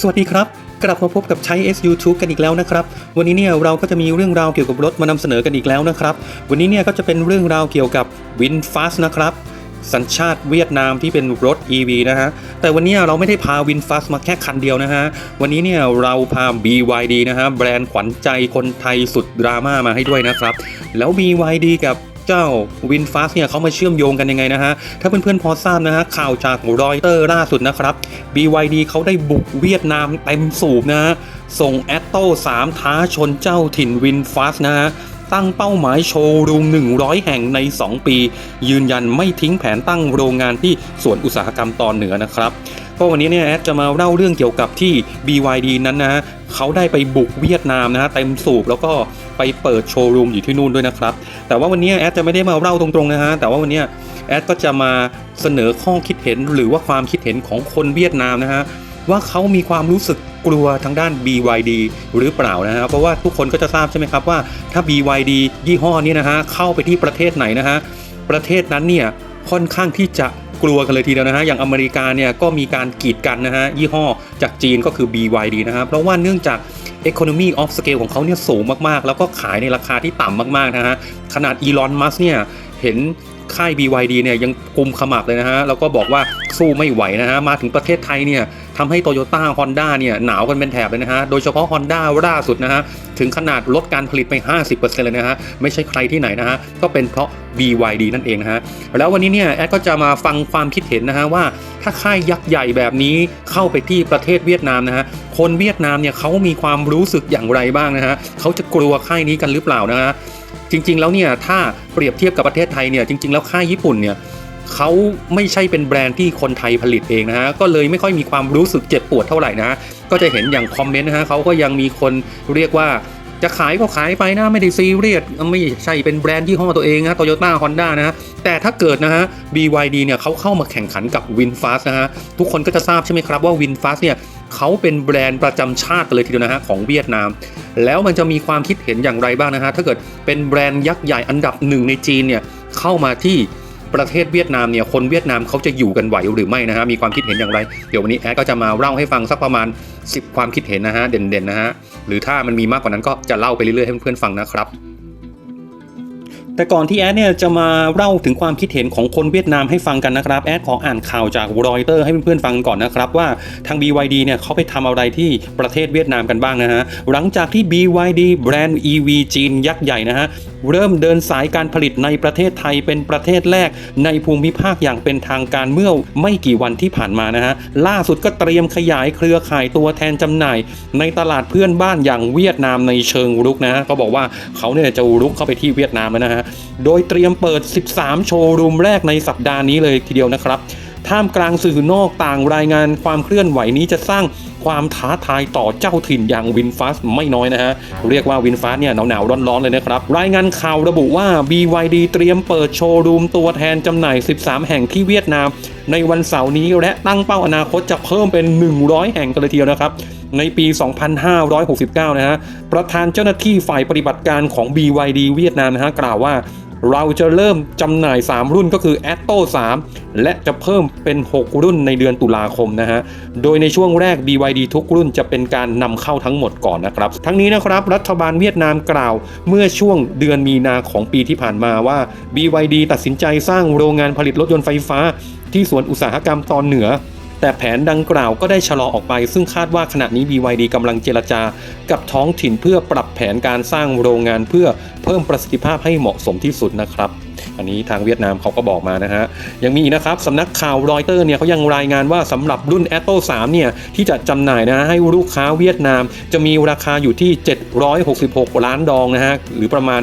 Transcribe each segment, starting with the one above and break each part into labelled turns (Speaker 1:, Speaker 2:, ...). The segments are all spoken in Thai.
Speaker 1: สวัสดีครับ กลับมาพบกับใช้ S YouTube กันอีกแล้วนะครับ วันนี้เนี่ยเราก็จะมีเรื่องราวเกี่ยวกับรถมานำเสนอกันอีกแล้วนะครับ วันนี้เนี่ยก็จะเป็นเรื่องราวเกี่ยวกับ VinFast นะครับสัญชาติเวียดนามที่เป็นรถ EV นะฮะ แต่วันนี้เราไม่ได้พา VinFast มาแค่คันเดียวนะฮะ วันนี้เนี่ยเราพา BYD นะฮะ แบรนด์ขวัญใจคนไทยสุดดราม่ามาให้ด้วยนะครับ แล้ว BYD กับ เจ้า VinFast เนี่ยเขามาเชื่อมโยงกันยังไงนะฮะ ถ้าเพื่อนๆพอทราบนะฮะข่าวจากรอยเตอร์ล่าสุดนะครับ BYD เขาได้บุกเวียดนามเต็มสูบนะฮะ ส่งแอตโต้3ท้าชนเจ้าถิ่น VinFast นะฮะตั้งเป้าหมายโชว์รูม 100 แห่งใน 2 ปี ยืนยันไม่ทิ้งแผนตั้งโรงงานที่สวนอุตสาหกรรมตอนเหนือนะครับ ก็วันนี้เนี่ยแอดจะมาเล่าเรื่องเกี่ยวกับที่ BYD นั้นนะฮะเขาได้ไปบุกเวียดนามนะฮะเต็มสูบแล้วก็ไปเปิดโชว์รูมอยู่ที่นู่นด้วยนะครับ แต่ว่าวันนี้แอดจะไม่ได้มาเล่าตรงๆนะฮะแต่ว่าวันนี้แอดก็จะมาเสนอข้อคิดเห็นหรือว่าความคิดเห็นของคนเวียดนามนะฮะว่าเขามีความรู้สึกกลัวทางด้าน BYD หรือเปล่านะฮะเพราะว่าทุกคนก็จะทราบใช่ไหมครับว่าถ้า BYD ยี่ห้อนี้นะฮะเข้าไปที่ประเทศไหนนะฮะประเทศนั้นเนี่ยค่อนข้างที่จะ กลัวกันเลยทีเดียวนะฮะอย่างอเมริกาเนี่ยก็มีการกีดกันนะฮะยี่ห้อจากจีนก็คือ BYD นะฮะเพราะว่าเนื่องจาก Economy of Scale ของเขาเนี่ยสูงมากๆ แล้วก็ขายในราคาที่ต่ำมากๆนะฮะขนาดอีลอนมัสเนี่ยเห็นค่าย BYD เนี่ยยังกุมขมับเลยนะฮะแล้วก็บอกว่าสู้ไม่ไหวนะฮะมาถึงประเทศไทยเนี่ย ทำให้ Toyota Honda เนี่ยหนาวกันเป็นแถบเลยนะฮะ โดยเฉพาะ Honda ล่าสุดนะฮะ ถึงขนาดลดการผลิตไป 50%เลยนะฮะ ไม่ใช่ใครที่ไหนนะฮะ ก็เป็นเพราะ BYD นั่นเองนะฮะ แล้ววันนี้เนี่ยแอดก็จะมาฟังความคิดเห็นนะฮะว่าถ้าค่ายยักษ์ใหญ่แบบนี้เข้าไปที่ประเทศเวียดนามนะฮะ คนเวียดนามเนี่ยเขามีความรู้สึกอย่างไรบ้างนะฮะเขาจะกลัวค่ายนี้กันหรือเปล่านะฮะจริง ๆ แล้วเนี่ยถ้าเปรียบเทียบกับประเทศไทยเนี่ยจริง ๆ แล้วค่ายญี่ปุ่นเนี่ย เขาไม่ใช่เป็นแบรนด์ที่คนไทยผลิตเองนะฮะ ก็เลยไม่ค่อยมีความรู้สึกเจ็บปวดเท่าไหร่นะฮะ ก็จะเห็นอย่างคอมเมนต์นะฮะเขาก็ยังมีคนเรียกว่าจะขายก็ขายไปนะไม่ได้ซีเรียสไม่ใช่เป็นแบรนด์ยี่ห้อตัวเองนะโตโยต้าฮอนด้านะฮะแต่ถ้าเกิดนะฮะ BYD เนี่ยเขาเข้ามาแข่งขันกับ VinFast นะฮะ ทุกคนก็จะทราบใช่ไหมครับว่า VinFast เนี่ยเขาเป็นแบรนด์ประจำชาติเลยทีเดียวนะฮะของเวียดนาม แล้วมันจะมีความคิดเห็นอย่างไรบ้างนะฮะ ถ้าเกิดเป็นแบรนด์ยักษ์ใหญ่อันดับหนึ่งในจีนเนี่ยเข้ามาที่ ประเทศเวียดนามเนี่ยคนเวียดนามเขาจะอยู่กันไหวหรือไม่นะฮะมีความคิดเห็นอย่างไร เดี๋ยววันนี้แอดก็จะมาเล่าให้ฟังสักประมาณ 10 ความคิดเห็นนะฮะเด่นๆนะฮะหรือถ้ามันมีมากกว่านั้นก็จะเล่าไปเรื่อยๆให้เพื่อนๆฟังนะครับแต่ก่อนที่แอดเนี่ยจะมาเล่าถึงความคิดเห็นของคนเวียดนามให้ฟังกันนะครับ แอดขออ่านข่าวจากรอยเตอร์ให้เพื่อนๆฟังก่อนนะครับว่าทาง BYD เนี่ยเขาไปทำอะไรที่ประเทศเวียดนามกันบ้างนะฮะหลังจากที่ BYD แบรนด์ EV จีนยักษ์ใหญ่นะฮะ เริ่มเดินสายการผลิตในประเทศไทยเป็นประเทศแรกในภูมิภาคอย่างเป็นทางการเมื่อไม่กี่วันที่ผ่านมานะฮะล่าสุดก็เตรียมขยายเครือข่ายตัวแทนจำหน่าย ในตลาดเพื่อนบ้านอย่างเวียดนามในเชิงรุกนะฮะก็บอกว่าเขาเนี่ยจะรุกเข้าไปที่เวียดนามนะฮะโดยเตรียมเปิด 13 โชว์รูมแรกในสัปดาห์นี้เลยทีเดียวนะครับ ท่ามกลางสื่อนอกต่างรายงานความเคลื่อนไหวนี้จะสร้างความท้าทายต่อเจ้าถิ่นอย่างวินฟาสไม่น้อยนะฮะ เรียกว่าวินฟาสเนี่ยหนาวๆร้อนๆเลยนะครับ รายงานข่าวระบุว่า BYD เตรียมเปิดโชว์รูมตัวแทนจำหน่าย 13 แห่งที่เวียดนาม ในวันเสาร์นี้และตั้งเป้าอนาคตจะเพิ่มเป็น 100 แห่งกันเลยทีเดียวนะครับในปี 2569 นะฮะ ประธานเจ้าหน้าที่ฝ่ายปฏิบัติการของ BYD เวียดนามนะฮะ กล่าวว่า เราจะเริ่มจำหน่าย 3 รุ่นก็คือ a t t o 3 และจะเพิ่มเป็น 6 รุ่นในเดือนตุลาคมนะฮะ โดยในช่วงแรก BYD ทุกรุ่นจะเป็นการนำเข้าทั้งหมดก่อนนะครับ ทั้งนี้นะครับรัฐบาลเวียดนามกล่าวเมื่อช่วงเดือนมีนาของปีที่ผ่านมาว่า BYD ตัดสินใจสร้างโรงงานผลิตรถยนต์ไฟฟ้า ที่สวนอุตสาหกรรมตอนเหนือ แต่แผนดังกล่าวก็ได้ชะลอออกไป ซึ่งคาดว่าขณะนี้ BYD กำลังเจรจากับท้องถิ่นเพื่อปรับแผนการสร้างโรงงานเพื่อเพิ่มประสิทธิภาพให้เหมาะสมที่สุดนะครับอันนี้ทางเวียดนามเขาก็บอกมานะฮะ ยังมีนะครับสำนักข่าวรอยเตอร์เนี่ยเขายังรายงานว่าสำหรับรุ่น a t t o 3 เนี่ย ที่จะจำหน่ายนะฮะให้ลูกค้าเวียดนาม จะมีราคาอยู่ที่ 766 ล้านดองนะฮะ หรือประมาณ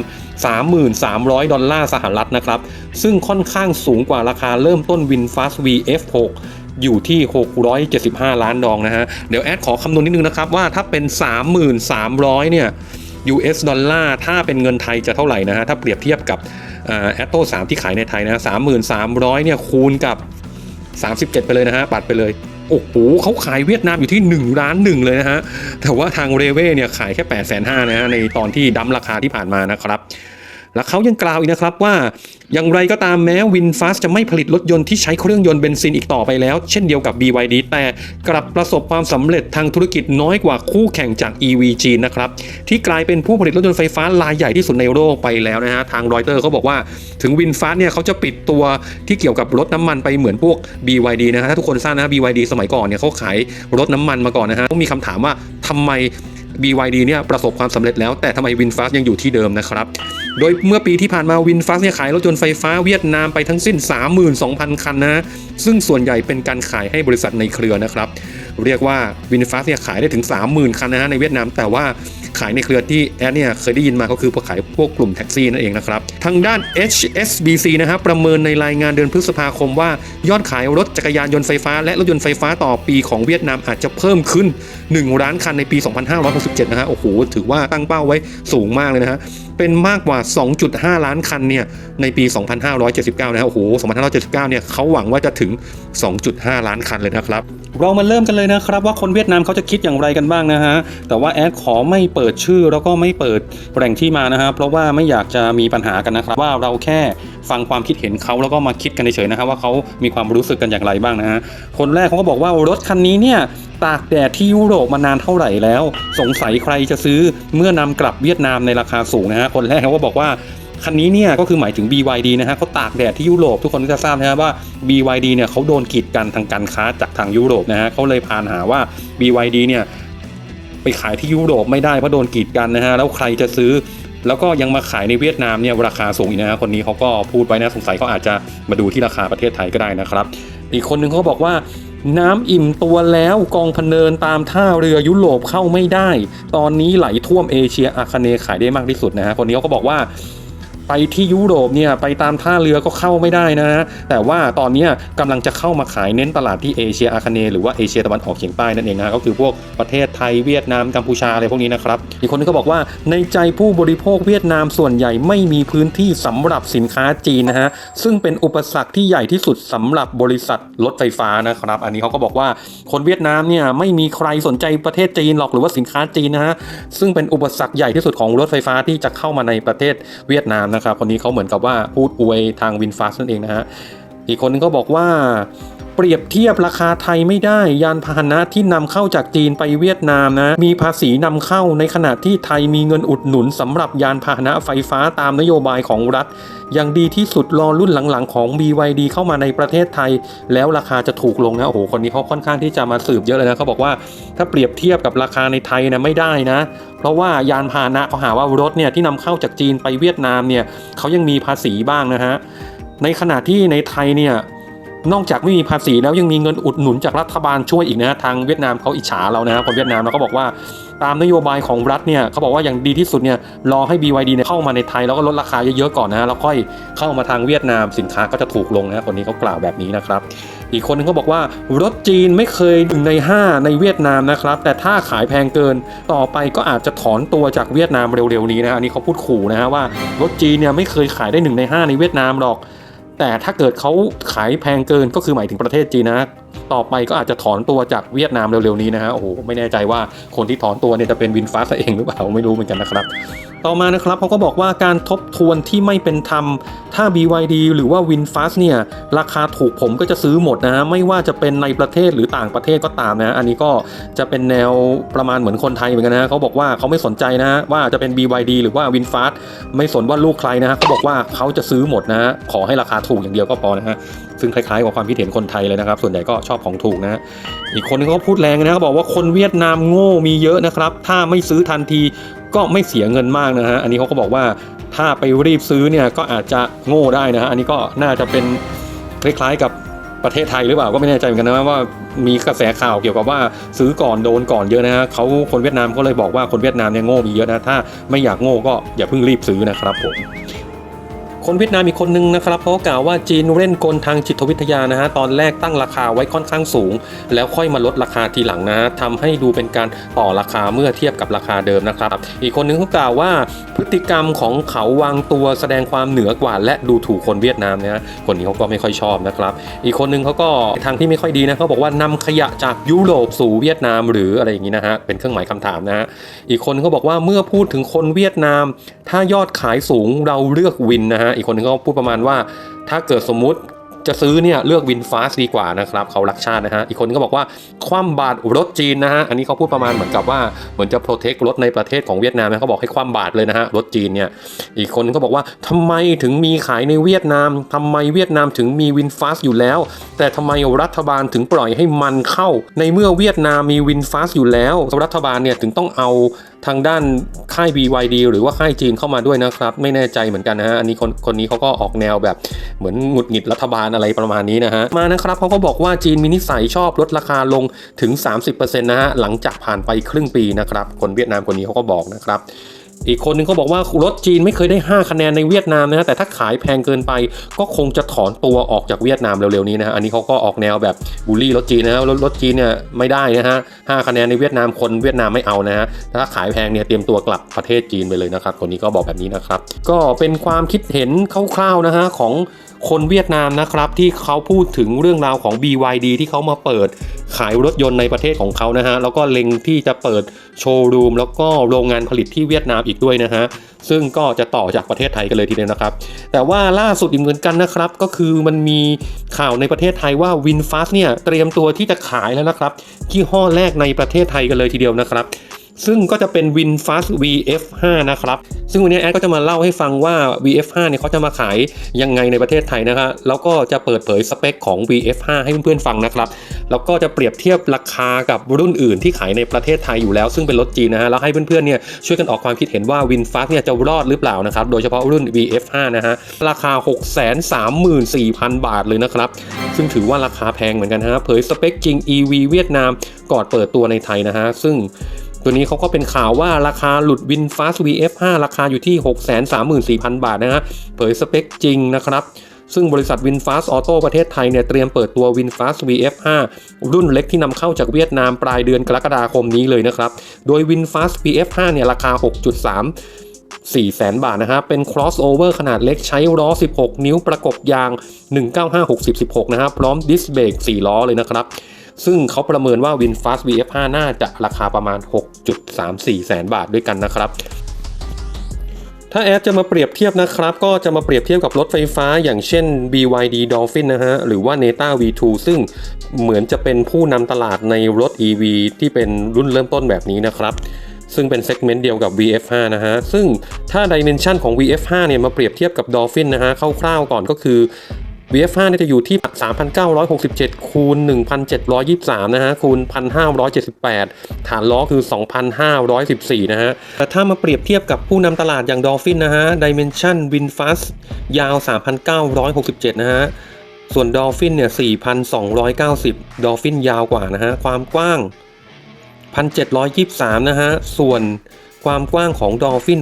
Speaker 1: 3,300 ดอลลาร์สหรัฐนะครับ ซึ่งค่อนข้างสูงกว่าราคาเริ่มต้น VinFast VF6 อยู่ที่ 675 ล้านดองนะฮะ เดี๋ยวแอดขอคำนวณนิดนึงนะครับ ว่าถ้าเป็น 3,300 เนี่ย US ดอลลาร์ถ้าเป็นเงินไทยจะเท่าไหร่นะฮะ ถ้าเปรียบเทียบกับแอตโต้3ที่ขายในไทยนะ3,300 เนี่ยคูณกับ 37 ไปเลยนะฮะปัดไปเลยโอ้โหเขาขายเวียดนามอยู่ที่1ล้านหนึ่งเลยนะฮะ แต่ว่าทางเรเว่เนี่ยขายแค่8 5 0 0 0นะฮะในตอนที่ดั้มราคาที่ผ่านมานะครับ และเขายังกล่าวอีกนะครับว่า อย่างไรก็ตามแม้วินฟาสจะไม่ผลิตรถยนต์ที่ใช้เครื่องยนต์เบนซินอีกต่อไปแล้ว เช่นเดียวกับ BYD แต่กลับประสบความสำเร็จทางธุรกิจน้อยกว่าคู่แข่งจาก EV จีนนะครับ ที่กลายเป็นผู้ผลิตรถยนต์ไฟฟ้ารายใหญ่ที่สุดในโลกไปแล้วนะฮะทางรอยเตอร์เขาบอกว่าถึงวินฟาสเนี่ยเขาจะปิดตัวที่เกี่ยวกับรถน้ำมันไปเหมือนพวก BYD นะฮะถ้าทุกคนทราบนะ BYD สมัยก่อนเนี่ยเขาขายรถน้ำมันมาก่อนนะฮะต้องมีคำถามว่าทำไม BYD เนี่ยประสบความสำเร็จแล้วแต่ทำไมวินฟาสยังอยู่ที่เดิมนะครับ โดยเมื่อปีที่ผ่านมาวินฟาสเนี่ยขายรถยนต์ไฟฟ้าเวียดนามไปทั้งสิ้น 32,000 คันนะซึ่งส่วนใหญ่เป็นการขายให้บริษัทในเครือนะครับ เรียกว่าวินฟาสเนี่ยขายได้ถึง 30,000 คันนะฮะในเวียดนามแต่ว่าขายในเครือที่แอดเนี่ยเคยได้ยินมาก็คือพวกขายพวกกลุ่มแท็กซี่นั่นเองนะครับ ทางด้าน HSBC นะครับประเมินในรายงานเดือนพฤษภาคมว่ายอดขายรถจักรยานยนต์ไฟฟ้า และรถยนต์ไฟฟ้าต่อปีของเวียดนามอาจจะเพิ่มขึ้น 1 ล้านคันในปี 2567 นะฮะโอ้โหถือว่าตั้งเป้าไว้สูงมากเลยนะฮะเป็นมากกว่า 2.5 ล้านคันเนี่ยในปี 2579 นะฮะโอ้โห 2579 เนี่ยเขาหวังว่าจะถึง 2.5 ล้านคันเลยนะครับ เรามาเริ่มกันเลยนะครับว่าคนเวียดนามเขาจะคิดอย่างไรกันบ้างนะฮะแต่ว่าแอดขอไม่เปิดชื่อแล้วก็ไม่เปิดแหล่งที่มานะฮะเพราะว่าไม่อยากจะมีปัญหากันนะครับ ว่าเราแค่ฟังความคิดเห็นเขาแล้วก็มาคิดกันเฉยๆนะครับว่าเขามีความรู้สึกกันอย่างไรบ้างนะฮะคนแรกเขาก็บอกว่ารถคันนี้เนี่ยตากแดดที่ยุโรปมานานเท่าไหร่แล้ว สงสัยใครจะซื้อเมื่อนำกลับเวียดนามในราคาสูงนะฮะคนแรกเขาก็บอกว่าคันนี้เนี่ยก็คือหมายถึง BYD นะฮะเขาตากแดดที่ยุโรปทุกคนก็จะทราบนะฮะว่า BYD เนี่ยเขาโดนกีดกันทางการค้าจากทางยุโรปนะฮะเขาเลยพานหาว่า BYD เนี่ย ไปขายที่ยุโรปไม่ได้เพราะโดนกีดกันนะฮะแล้วใครจะซื้อ แล้วก็ยังมาขายในเวียดนามเนี่ยราคาสูงอีกนะฮะคนนี้เขาก็พูดไว้นะสงสัยเขาอาจจะมาดูที่ราคาประเทศไทยก็ได้นะครับ อีกคนนึงเขาบอกว่าน้ำอิ่มตัวแล้วกองพเนินตามท่าเรือยุโรปเข้าไม่ได้ ตอนนี้ไหลท่วมเอเชียอาคเนขายได้มากที่สุดนะฮะคนนี้เขาก็บอกว่า ไปที่ยุโรปเนี่ยไปตามท่าเรือก็เข้าไม่ได้นะฮะแต่ว่าตอนนี้ยกำลังจะเข้ามาขายเน้นตลาดที่เอเชียอาคเนย์หรือว่าเอเชียตะวันออกเฉียงใต้นั่นเองนะก็คือพวกประเทศไทยเวียดนามกัมพูชาอะไรพวกนี้นะครับอีกคนนึงก็บอกว่าในใจผู้บริโภคเวียดนามส่วนใหญ่ไม่มีพื้นที่สำหรับสินค้าจีนนะฮะซึ่งเป็นอุปสรรคที่ใหญ่ที่สุดสำหรับบริษัทรถไฟฟ้านะครับ อันนี้เขาก็บอกว่าคนเวียดนามเนี่ยไม่มีใครสนใจประเทศจีนหรอกหรือว่าสินค้าจีนนะฮะซึ่งเป็นอุปสรรคใหญ่ที่สุดของรถไฟฟ้าที่จะเข้ามาในประเทศเวียดนามนะะครับคนนี้เขาเหมือนกับว่าพูดอวยทางวินฟาสนั่นเองนะฮะอีกคนนึงก็บอกว่า เปรียบเทียบราคาไทยไม่ได้ ยานพาหนะที่นำเข้าจากจีนไปเวียดนามนะมีภาษีนำเข้าในขณะที่ไทยมีเงินอุดหนุนสำหรับยานพาหนะไฟฟ้าตามนโยบายของรัฐ อย่างดีที่สุดรอรุ่นหลังๆ ของ BYD เข้ามาในประเทศไทย แล้วราคาจะถูกลงนะโอ้โหคนนี้เขาค่อนข้างที่จะมาสืบเยอะเลยนะเขาบอกว่าถ้าเปรียบเทียบกับราคาในไทยนะไม่ได้นะ เพราะว่ายานพาหนะเขาหาว่ารถเนี่ยที่นำเข้าจากจีนไปเวียดนามเนี่ยเขายังมีภาษีบ้างนะฮะในขณะที่ในไทยเนี่ย นอกจากไม่มีภาษีแล้วยังมีเงินอุดหนุนจากรัฐบาลช่วยอีกนะทางเวียดนามเขาอิจฉาเรานะคนเวียดนามเราก็บอกว่าตามนโยบายของรัฐเนี่ยเขาบอกว่าอย่างดีที่สุดเนี่ยรอให้ BYD เนี่ยเข้ามาในไทยแล้วก็ลดราคาเยอะๆก่อนนะแล้วค่อยเข้ามาทางเวียดนามสินค้าก็จะถูกลงนะคนนี้เขากล่าวแบบนี้นะครับ อีกคนนึงก็บอกว่ารถจีนไม่เคยหนึ่งใน 5 ในเวียดนามนะครับ แต่ถ้าขายแพงเกินต่อไปก็อาจจะถอนตัวจากเวียดนามเร็วๆนี้นะอันนี้เขาพูดขู่นะฮะว่ารถจีนเนี่ยไม่เคยขายได้หนึ่งใน5 ในเวียดนามหรอก แต่ถ้าเกิดเขาขายแพงเกินก็คือหมายถึงประเทศจีนนะต่อไปก็อาจจะถอนตัวจากเวียดนามเร็วๆนี้นะฮะโอ้โหไม่แน่ใจว่าคนที่ถอนตัวเนี่ยจะเป็นวินฟ้าซะเองหรือเปล่าไม่รู้เหมือนกันนะครับต่อมานะครับเขาก็บอกว่าการทบทวนที่ไม่เป็นธรรม ถ้า BYD หรือว่า WinFast เนี่ยราคาถูกผมก็จะซื้อหมดนะฮะไม่ว่าจะเป็นในประเทศหรือต่างประเทศก็ตามนะอันนี้ก็จะเป็นแนวประมาณเหมือนคนไทยเหมือนกันนะเขาบอกว่าเขาไม่สนใจนะว่าจะเป็น BYD หรือว่า WinFast ไม่สนว่าลูกใครนะฮะเขาบอกว่าเขาจะซื้อหมดนะฮะขอให้ราคาถูกอย่างเดียวก็พอนะฮะซึ่งคล้ายๆกับความคิดเห็นคนไทยเลยนะครับ ส่วนใหญ่ก็ชอบของถูกนะอีกคนนึงเขาพูดแรงนะเขาบอกว่าคนเวียดนามโง่มีเยอะนะครับ ถ้าไม่ซื้อทันที ก็ไม่เสียเงินมากนะฮะ อันนี้เขาก็บอกว่าถ้าไปรีบซื้อเนี่ยก็อาจจะโง่ได้นะฮะ อันนี้ก็น่าจะเป็นคล้ายๆกับประเทศไทยหรือเปล่าก็ไม่แน่ใจเหมือนกันนะว่ามีกระแสข่าวเกี่ยวกับว่าซื้อก่อนโดนก่อนเยอะนะฮะเขาคนเวียดนามก็เลยบอกว่าคนเวียดนามเนี่ยโง่มีเยอะนะถ้าไม่อยากโง่ก็อย่าเพิ่งรีบซื้อนะครับผม คนเวียดนามอีกคนนึงนะครับเขาก็กล่าวว่าจีนเล่นกลทางจิตวิทยานะฮะตอนแรกตั้งราคาไว้ค่อนข้างสูง แล้วค่อยมาลดราคาทีหลังนะทำให้ดูเป็นการต่อราคาเมื่อเทียบกับราคาเดิมนะครับ อีกคนนึงเขากล่าวว่าพฤติกรรมของเขาวางตัวแสดงความเหนือกว่า และดูถูกคนเวียดนามนะฮะคนนี้เขาก็ไม่ค่อยชอบนะครับ อีกคนนึงเขาก็ทางที่ไม่ค่อยดีนะเขาบอกว่านำขยะจากยุโรปสู่เวียดนามหรืออะไรอย่างนี้นะฮะเป็นเครื่องหมายคำถามนะฮะอีกคนเขาบอกว่าเมื่อพูดถึงคนเวียดนาม ถ้ายอดขายสูงเราเลือกวินนะฮะอีกคนนึงก็พูดประมาณว่า ถ้าเกิดสมมุติจะซื้อเนี่ยเลือกวินฟาสดีกว่านะครับเขารักชาตินะฮะอีกคนนึงก็บอกว่าคว่ำบาตรรถจีนนะฮะอันนี้เขาพูดประมาณเหมือนกับว่าเหมือนจะโปรเทครถในประเทศของเวียดนามนะเขาบอกให้คว่ำบาตรเลยนะฮะรถจีนเนี่ยอีกคนนึงก็บอกว่าทำไมถึงมีขายในเวียดนามทำไมเวียดนามถึงมีวินฟาสอยู่แล้ว แต่ทำไมรัฐบาลถึงปล่อยให้มันเข้า ในเมื่อเวียดนามมีวินฟาสอยู่แล้วรัฐบาลเนี่ยถึงต้องเอาทางด้าน ค่าย BYD หรือว่าค่ายจีนเข้ามาด้วยนะครับ ไม่แน่ใจเหมือนกันนะฮะอันนี้คนคนนี้เขาก็ออกแนวแบบเหมือนหงุดหงิดรัฐบาลอะไรประมาณนี้นะฮะมานะครับเขาก็บอกว่าจีนมีนิสัยชอบลดราคาลงถึง 30%นะฮะหลังจากผ่านไปครึ่งปีนะครับคนเวียดนามคนนี้เขาก็บอกนะครับ อีกคนนึงเขาบอกว่ารถจีนไม่เคยได้ 5 คะแนนในเวียดนามนะฮะแต่ถ้าขายแพงเกินไป ก็คงจะถอนตัวออกจากเวียดนามเร็วๆนี้นะฮะอันนี้เขาก็ออกแนวแบบบูลลี่รถจีนนะฮะรถรถจีนเนี่ยไม่ได้นะฮะ5คะแนนในเวียดนามคนเวียดนามไม่เอานะฮะถ้าขายแพงเนี่ยเตรียมตัวกลับประเทศจีนไปเลยนะครับคนนี้ก็บอกแบบนี้นะครับ ก็เป็นความคิดเห็นคร่าวๆนะฮะของ คนเวียดนามนะครับที่เขาพูดถึงเรื่องราวของ BYD ที่เขามาเปิดขายรถยนต์ในประเทศของเขานะฮะแล้วก็เล็งที่จะเปิดโชว์รูมแล้วก็โรงงานผลิตที่เวียดนามอีกด้วยนะฮะซึ่งก็จะต่อจากประเทศไทยกันเลยทีเดียวนะครับ แต่ว่าล่าสุดอีกเหมือนกันนะครับ ก็คือมันมีข่าวในประเทศไทยว่า WinFast เนี่ยเตรียมตัวที่จะขายแล้วนะครับยี่ห้อแรกในประเทศไทยกันเลยทีเดียวนะครับ ซึ่งก็จะเป็น WinFast VF5 นะครับ ซึ่งวันนี้แอดก็จะมาเล่าให้ฟังว่า VF5 เนี่ยเขาจะมาขายยังไงในประเทศไทยนะครับแล้วก็จะเปิดเผยสเปคของ VF5 ให้เพื่อนๆฟังนะครับ แล้วก็จะเปรียบเทียบราคากับรุ่นอื่นที่ขายในประเทศไทยอยู่แล้ว ซึ่งเป็นรถจีนนะฮะ แล้วให้เพื่อนๆเนี่ยช่วยกันออกความคิดเห็นว่า WinFast เนี่ยจะรอดหรือเปล่านะครับ โดยเฉพาะรุ่น VF5 นะฮะ ราคา 634,000 บาทเลยนะครับ ซึ่งถือว่าราคาแพงเหมือนกันฮะ เผยสเปคจริง EV เวียดนามก่อนเปิดตัวในไทยนะฮะ ซึ่ง ตัวนี้เขาก็เป็นข่าวว่าราคาหลุด WinFast VF5 ราคาอยู่ที่ 634,000 บาทนะฮะเผยสเปคจริงนะครับ ซึ่งบริษัท WinFast Auto ประเทศไทยเนี่ยเตรียมเปิดตัว WinFast VF5 รุ่นเล็กที่นำเข้าจากเวียดนามปลายเดือนกรกฎาคมนี้เลยนะครับ โดย WinFast VF5 เนี่ยราคา 6.3 4แสนบาทนะฮะ เป็น crossover ขนาดเล็กใช้ล้อ 16 นิ้วประกบยาง 195 60 16 นะฮะ พร้อมดิสเบรก4ล้อเลยนะครับ ซึ่งเขาประเมินว่า WinFast VF5 น่าจะราคาประมาณ 6.34 แสนบาทด้วยกันนะครับถ้าแอดจะมาเปรียบเทียบนะครับ ก็จะมาเปรียบเทียบกับรถไฟฟ้าอย่างเช่น BYD Dolphin นะฮะ หรือว่า Neta V2 ซึ่งเหมือนจะเป็นผู้นำตลาดในรถ EV ที่เป็นรุ่นเริ่มต้นแบบนี้นะครับ ซึ่งเป็นเซกเมนต์เดียวกับ VF5 นะฮะ ซึ่งถ้าดิเมนชันของ VF5 เนี่ยมาเปรียบเทียบกับ Dolphin นะฮะคร่าวๆก่อนก็คือ VF5 เนี่ยจะอยู่ที่ 3,967 คูณ 1,723 นะฮะ คูณ 1,578 ฐานล้อคือ 2,514 นะฮะ แต่ถ้ามาเปรียบเทียบกับผู้นำตลาดอย่าง Dolphin นะฮะ Dimension WinFast ยาว 3,967 นะฮะ ส่วน Dolphin เนี่ย 4,290 Dolphin ยาวกว่านะฮะ ความกว้าง 1,723 นะฮะ ส่วนความกว้างของ Dolphin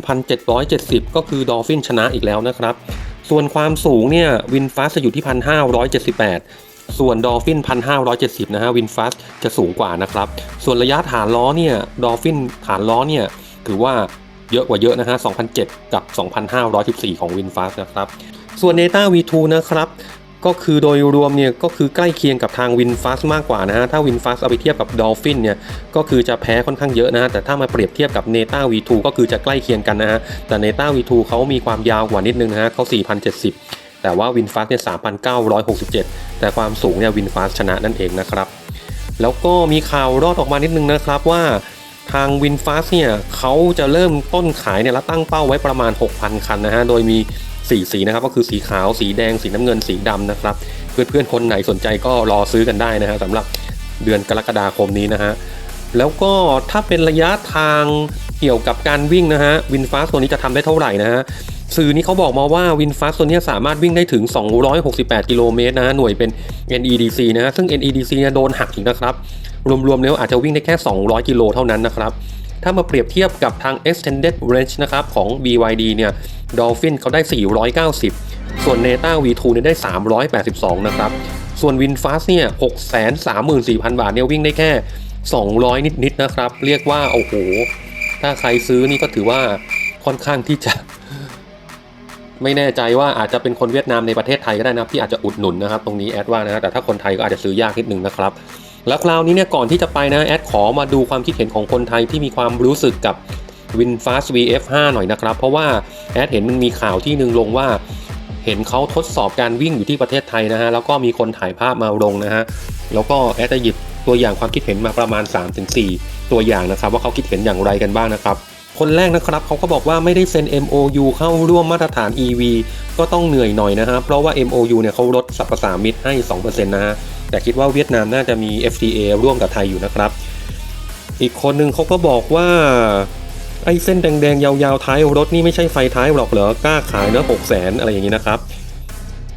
Speaker 1: 1,770 ก็คือ Dolphin ชนะอีกแล้วนะครับ ส่วนความสูงเนี่ยวินฟัสจะอยู่ที่ 1,578 ส่วนดอลฟิน1,570 นะฮะวินฟัสจะสูงกว่านะครับ ส่วนระยะฐานล้อเนี่ยดอลฟินฐานล้อเนี่ยถือว่าเยอะกว่าเยอะนะฮะ2,007 กับ 2,514 ของวินฟัสนะครับ ส่วน n a t a V2 นะครับ ก็คือโดยรวมเนี่ยก็คือใกล้เคียงกับทาง WinFast มากกว่านะฮะถ้า WinFast เอาไปเทียบกับ Dolphin เนี่ยก็คือจะแพ้ค่อนข้างเยอะนะฮะแต่ถ้ามาเปรียบเทียบกับ Neta V2 ก็คือจะใกล้เคียงกันนะฮะแต่ Neta V2 เขามีความยาวกว่านิดนึงนะฮะเขา4,070 แต่ว่า WinFast เนี่ย3,967 แต่ความสูงเนี่ย WinFast ชนะนั่นเองนะครับแล้วก็มีข่าวรอดออกมานิดนึงนะครับว่าทาง WinFast เนี่ยเขาจะเริ่มต้นขายเนี่ยและตั้งเป้าไว้ประมาณ 6,000 คันนะฮะ โดยมี สีสีนะครับก็คือสีขาวสีแดงสีน้ำเงินสีดำนะครับเพื่อนๆคนไหนสนใจก็รอซื้อกันได้นะฮะสำหรับเดือนกรกฎาคมนี้นะฮะแล้วก็ถ้าเป็นระยะทางเกี่ยวกับการวิ่งนะฮะวินฟาสตัวนี้จะทำได้เท่าไหร่นะฮะสื่อนี้เขาบอกมาว่าวินฟาสตัวนี้สามารถวิ่งได้ถึง 268 กิโลเมตรนะฮะหน่วยเป็น NEDC นะฮะซึ่ง NEDC เนี่ยโดนหักอีกนะครับรวมๆแล้วอาจจะวิ่งได้แค่ 200 กิโลเท่านั้นนะครับ ถ้ามาเปรียบเทียบกับทาง extended range นะครับของ BYD เนี่ย Dolphin เขาได้ 490 ส่วน Neta V2 เนี่ยได้ 382 นะครับ ส่วน VinFast เนี่ย 634,000 บาทเนี่ยวิ่งได้แค่ 200 นิดๆนะครับ เรียกว่า โอ้โห ถ้าใครซื้อนี่ก็ถือว่าค่อนข้างที่จะ ไม่แน่ใจว่าอาจจะเป็นคนเวียดนามในประเทศไทยก็ได้นะครับที่อาจจะอุดหนุนนะครับ ตรงนี้แอดว่านะแต่ถ้าคนไทยก็อาจจะซื้อยากนิดนึงนะครับ แล้วคราวนี้เนี่ยก่อนที่จะไปนะแอดขอมาดูความคิดเห็นของคนไทยที่มีความรู้สึกกับ WinFast VF5 หน่อยนะครับ เพราะว่าแอดเห็นมันมีข่าวที่หนึ่งลงว่า เห็นเขาทดสอบการวิ่งอยู่ที่ประเทศไทยนะฮะแล้วก็มีคนถ่ายภาพมาลงนะฮะแล้วก็แอดจะหยิบตัวอย่างความคิดเห็นมาประมาณ 3-4 ตัวอย่างนะครับ ว่าเขาคิดเห็นอย่างไรกันบ้างนะครับ คนแรกนะครับเขาก็บอกว่าไม่ได้เซ็น MOU เข้าร่วมมาตรฐาน EV ก็ต้องเหนื่อยหน่อยนะฮะเพราะว่า MOU เนี่ยเขาลดสรรพสามิตให้ 2%นะฮะแต่คิดว่าเวียดนามน่าจะมี FTA ร่วมกับไทยอยู่นะครับ อีกคนหนึ่งเขาก็บอกว่าไอ้เส้นแดงๆ ยาวๆ ท้ายรถนี่ไม่ใช่ไฟท้ายหรอกเหรอกล้าขายเนอหกแสนอะไรอย่างนี้นะครับ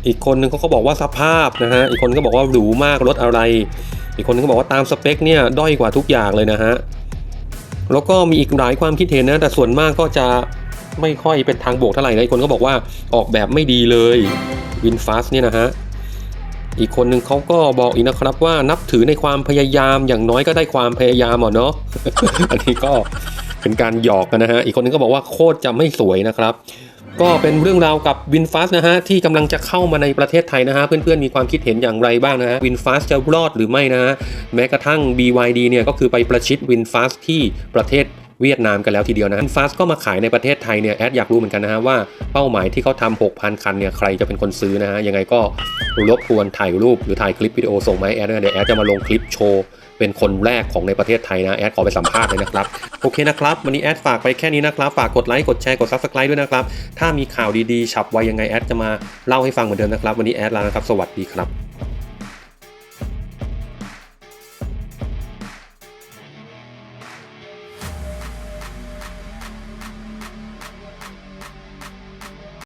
Speaker 1: อีกคนหนึ่งเขาก็บอกว่าสภาพนะฮะอีกคนก็บอกว่าหรูมากรถอะไร อีกคนนึงก็บอกว่าตามสเปคเนี่ยด้อยกว่าทุกอย่างเลยนะฮะ แล้วก็มีอีกหลายความคิดเห็นนะ แต่ส่วนมากก็จะไม่ค่อยเป็นทางบวกเท่าไหร่นะอีกคนก็บอกว่าออกแบบไม่ดีเลยวินฟาสเนี่ยนะฮะอีกคนหนึ่งเขาก็บอกอีกนะครับว่านับถือในความพยายามอย่างน้อยก็ได้ความพยายามอะเนาะอันนี้ก็เป็นการหยอกกันนะฮะอีกคนหนึงก็บอกว่าโคตรจะไม่สวยนะครับ ก็เป็นเรื่องราวกับ WinFast นะฮะที่กำลังจะเข้ามาในประเทศไทยนะฮะเพื่อนๆมีความคิดเห็นอย่างไรบ้างนะฮะ WinFast จะรอดหรือไม่นะฮะแม้กระทั่ง BYD เนี่ยก็คือไปประชิด WinFast ที่ประเทศเวียดนามกันแล้วทีเดียวนะ WinFast ก็มาขายในประเทศไทยเนี่ยแอดอยากรู้เหมือนกันนะฮะว่าเป้าหมายที่เขาทำ6,000 คันเนี่ยใครจะเป็นคนซื้อนะฮะยังไงก็รบกวนถ่ายรูปหรือถ่ายคลิปวิดีโอส่งมาให้แอดนะเดี๋ยวแอดจะมาลงคลิปโชว์ เป็นคนแรกของในประเทศไทยนะแอดขอไปสัมภาษณ์เลยนะครับ โอเคนะครับ วันนี้แอดฝากไปแค่นี้นะครับ ฝากกดไลค์กดแชร์กด Subscribe ด้วยนะครับ ถ้ามีข่าวดีๆ ฉับไวยังไงแอดจะมาเล่าให้ฟังเหมือนเดิมนะครับ วันนี้แอดลานะครับ สวัสดีครับ